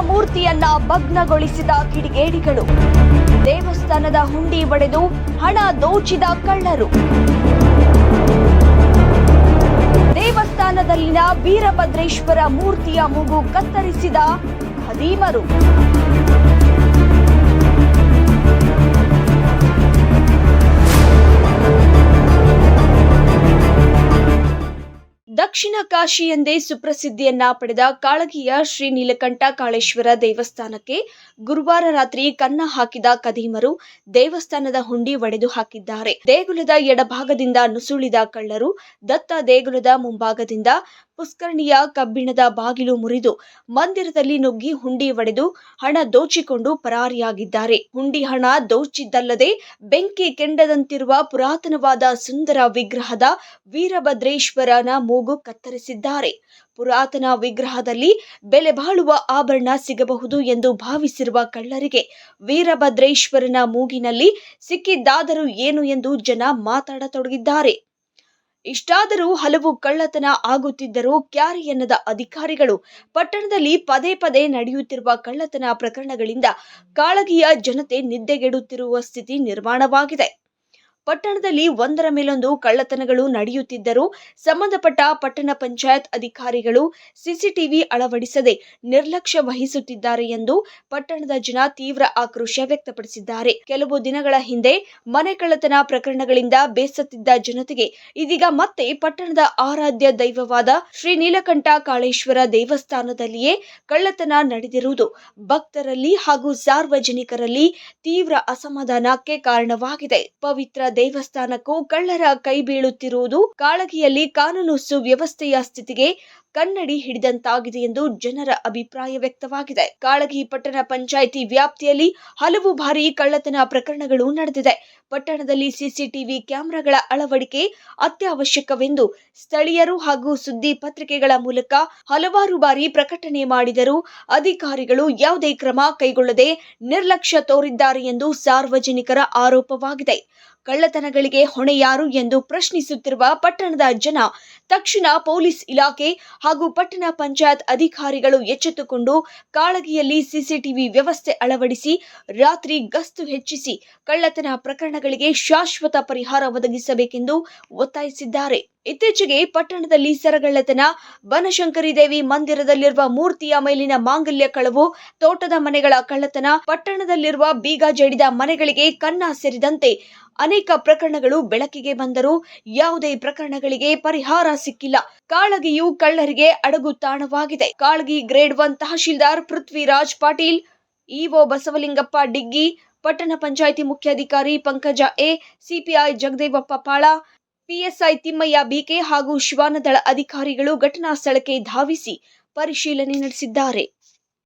ಮೂರ್ತಿಯನ್ನ ಭಗ್ನಗೊಳಿಸಿದ ಕಿಡಿಗೇಡಿಗಳು. ದೇವಸ್ಥಾನದ ಹುಂಡಿ ಒಡೆದು ಹಣ ದೋಚಿದ ಕಳ್ಳರು. ದೇವಸ್ಥಾನದಲ್ಲಿನ ವೀರಭದ್ರೇಶ್ವರ ಮೂರ್ತಿಯ ಮೂಗು ಕತ್ತರಿಸಿದ ಖದೀಮರು. ದಕ್ಷಿಣ ಕಾಶಿ ಎಂದೇ ಸುಪ್ರಸಿದ್ಧಿಯನ್ನ ಪಡೆದ ಕಾಳಗಿಯ ಶ್ರೀ ನೀಲಕಂಠ ಕಾಳೇಶ್ವರ ದೇವಸ್ಥಾನಕ್ಕೆ ಗುರುವಾರ ರಾತ್ರಿ ಕನ್ನ ಹಾಕಿದ ಕದೀಮರು ದೇವಸ್ಥಾನದ ಹುಂಡಿ ಒಡೆದು ಹಾಕಿದ್ದಾರೆ. ದೇಗುಲದ ಎಡಭಾಗದಿಂದ ನುಸುಳಿದ ಕಳ್ಳರು ದತ್ತ ದೇಗುಲದ ಮುಂಭಾಗದಿಂದ ಪುಷ್ಕರಣಿಯ ಕಬ್ಬಿಣದ ಬಾಗಿಲು ಮುರಿದು ಮಂದಿರದಲ್ಲಿ ನುಗ್ಗಿ ಹುಂಡಿ ಒಡೆದು ಹಣ ದೋಚಿಕೊಂಡು ಪರಾರಿಯಾಗಿದ್ದಾರೆ. ಹುಂಡಿ ಹಣ ದೋಚಿದ್ದಲ್ಲದೆ ಬೆಂಕಿ ಕೆಂಡದಂತಿರುವ ಪುರಾತನವಾದ ಸುಂದರ ವಿಗ್ರಹದ ವೀರಭದ್ರೇಶ್ವರನ ಮೂಗು ಕತ್ತರಿಸಿದ್ದಾರೆ. ಪುರಾತನ ವಿಗ್ರಹದಲ್ಲಿ ಬೆಲೆ ಬಾಳುವ ಆಭರಣ ಸಿಗಬಹುದು ಎಂದು ಭಾವಿಸಿರುವ ಕಳ್ಳರಿಗೆ ವೀರಭದ್ರೇಶ್ವರನ ಮೂಗಿನಲ್ಲಿ ಸಿಕ್ಕಿದ್ದಾದರೂ ಏನು ಎಂದು ಜನ ಮಾತಾಡತೊಡಗಿದ್ದಾರೆ. ಇಷ್ಟಾದರೂ ಹಲವು ಕಳ್ಳತನ ಆಗುತ್ತಿದ್ದರೂ ಕ್ಯಾರಿ ಎನ್ನದ ಅಧಿಕಾರಿಗಳು ಪಟ್ಟಣದಲ್ಲಿ ಪದೇ ಪದೇ ನಡೆಯುತ್ತಿರುವ ಕಳ್ಳತನ ಪ್ರಕರಣಗಳಿಂದ ಕಾಳಗಿಯ ಜನತೆ ನಿದ್ದೆಗೆಡುತ್ತಿರುವ ಸ್ಥಿತಿ ನಿರ್ಮಾಣವಾಗಿದೆ. ಪಟ್ಟಣದಲ್ಲಿ ಒಂದರ ಮೇಲೊಂದು ಕಳ್ಳತನಗಳು ನಡೆಯುತ್ತಿದ್ದರು ಸಂಬಂಧಪಟ್ಟ ಪಟ್ಟಣ ಪಂಚಾಯತ್ ಅಧಿಕಾರಿಗಳು ಸಿಸಿಟಿವಿ ಅಳವಡಿಸದೆ ನಿರ್ಲಕ್ಷ್ಯ ವಹಿಸುತ್ತಿದ್ದಾರೆ ಎಂದು ಪಟ್ಟಣದ ಜನ ತೀವ್ರ ಆಕ್ರೋಶ ವ್ಯಕ್ತಪಡಿಸಿದ್ದಾರೆ. ಕೆಲವು ದಿನಗಳ ಹಿಂದೆ ಮನೆ ಕಳ್ಳತನ ಪ್ರಕರಣಗಳಿಂದ ಬೇಸತ್ತಿದ್ದ ಜನತೆಗೆ ಇದೀಗ ಮತ್ತೆ ಪಟ್ಟಣದ ಆರಾಧ್ಯ ದೈವವಾದ ಶ್ರೀ ನೀಲಕಂಠ ಕಾಳೇಶ್ವರ ದೇವಸ್ಥಾನದಲ್ಲಿಯೇ ಕಳ್ಳತನ ನಡೆದಿರುವುದು ಭಕ್ತರಲ್ಲಿ ಹಾಗೂ ಸಾರ್ವಜನಿಕರಲ್ಲಿ ತೀವ್ರ ಅಸಮಾಧಾನಕ್ಕೆ ಕಾರಣವಾಗಿದೆ. ಪವಿತ್ರ ದೇವಸ್ಥಾನಕ್ಕೂ ಕಳ್ಳರ ಕೈ ಬೀಳುತ್ತಿರುವುದು ಕಾಳಗಿಯಲ್ಲಿ ಕಾನೂನು ಸುವ್ಯವಸ್ಥೆಯ ಸ್ಥಿತಿಗೆ ಕನ್ನಡಿ ಹಿಡಿದಂತಾಗಿದೆ ಎಂದು ಜನರ ಅಭಿಪ್ರಾಯ ವ್ಯಕ್ತವಾಗಿದೆ. ಕಾಳಗಿ ಪಟ್ಟಣ ಪಂಚಾಯಿತಿ ವ್ಯಾಪ್ತಿಯಲ್ಲಿ ಹಲವು ಬಾರಿ ಕಳ್ಳತನ ಪ್ರಕರಣಗಳು ನಡೆದಿದೆ. ಪಟ್ಟಣದಲ್ಲಿ ಸಿಸಿಟಿವಿ ಕ್ಯಾಮೆರಾಗಳ ಅಳವಡಿಕೆ ಅತ್ಯವಶ್ಯಕವೆಂದು ಸ್ಥಳೀಯರು ಹಾಗೂ ಸುದ್ದಿ ಪತ್ರಿಕೆಗಳ ಮೂಲಕ ಹಲವಾರು ಬಾರಿ ಪ್ರಕಟಣೆ ಮಾಡಿದರೂ ಅಧಿಕಾರಿಗಳು ಯಾವುದೇ ಕ್ರಮ ಕೈಗೊಳ್ಳದೆ ನಿರ್ಲಕ್ಷ್ಯ ತೋರಿದ್ದಾರೆ ಎಂದು ಸಾರ್ವಜನಿಕರ ಆರೋಪವಾಗಿದೆ. ಕಳ್ಳತನಗಳಿಗೆ ಹೊಣೆ ಯಾರು ಎಂದು ಪ್ರಶ್ನಿಸುತ್ತಿರುವ ಪಟ್ಟಣದ ಜನ ತಕ್ಷಣ ಪೊಲೀಸ್ ಇಲಾಖೆ ಹಾಗೂ ಪಟ್ಟಣ ಪಂಚಾಯತ್ ಅಧಿಕಾರಿಗಳು ಎಚ್ಚೆತ್ತುಕೊಂಡು ಕಾಳಗಿಯಲ್ಲಿ ಸಿಸಿಟಿವಿ ವ್ಯವಸ್ಥೆ ಅಳವಡಿಸಿ ರಾತ್ರಿ ಗಸ್ತು ಹೆಚ್ಚಿಸಿ ಕಳ್ಳತನ ಪ್ರಕರಣಗಳಿಗೆ ಶಾಶ್ವತ ಪರಿಹಾರ ಒದಗಿಸಬೇಕೆಂದು ಒತ್ತಾಯಿಸಿದ್ದಾರೆ. ಇತ್ತೀಚೆಗೆ ಪಟ್ಟಣದಲ್ಲಿ ಸರಗಳ್ಳತನ. ಬನಶಂಕರಿ ದೇವಿ ಮಂದಿರದಲ್ಲಿರುವ ಮೂರ್ತಿಯ ಮೇಲಿನ ಮಾಂಗಲ್ಯ ಕಳವು, ತೋಟದ ಮನೆಗಳ ಕಳ್ಳತನ, ಪಟ್ಟಣದಲ್ಲಿರುವ ಬೀಗ ಜಡಿದ ಮನೆಗಳಿಗೆ ಕನ್ನ ಸೇರಿದಂತೆ ಅನೇಕ ಪ್ರಕರಣಗಳು ಬೆಳಕಿಗೆ ಬಂದರೂ ಯಾವುದೇ ಪ್ರಕರಣಗಳಿಗೆ ಪರಿಹಾರ ಸಿಕ್ಕಿಲ್ಲ. ಕಾಳಗಿಯು ಕಳ್ಳರಿಗೆ ಅಡಗು ತಾಣವಾಗಿದೆ. Kalagi grade one tahsildar Prithviraj Patil, EO Basavalingappa Diggi, ಪಟ್ಟಣ ಪಂಚಾಯಿತಿ ಮುಖ್ಯಾಧಿಕಾರಿ Pankaja A, CPI Jagadevappa Pala PSI Thimmaiah BK ಹಾಗೂ ಶ್ವಾನದಳ ಅಧಿಕಾರಿಗಳು ಘಟನಾ ಸ್ಥಳಕ್ಕೆ ಧಾವಿಸಿ ಪರಿಶೀಲನೆ ನಡೆಸಿದ್ದಾರೆ.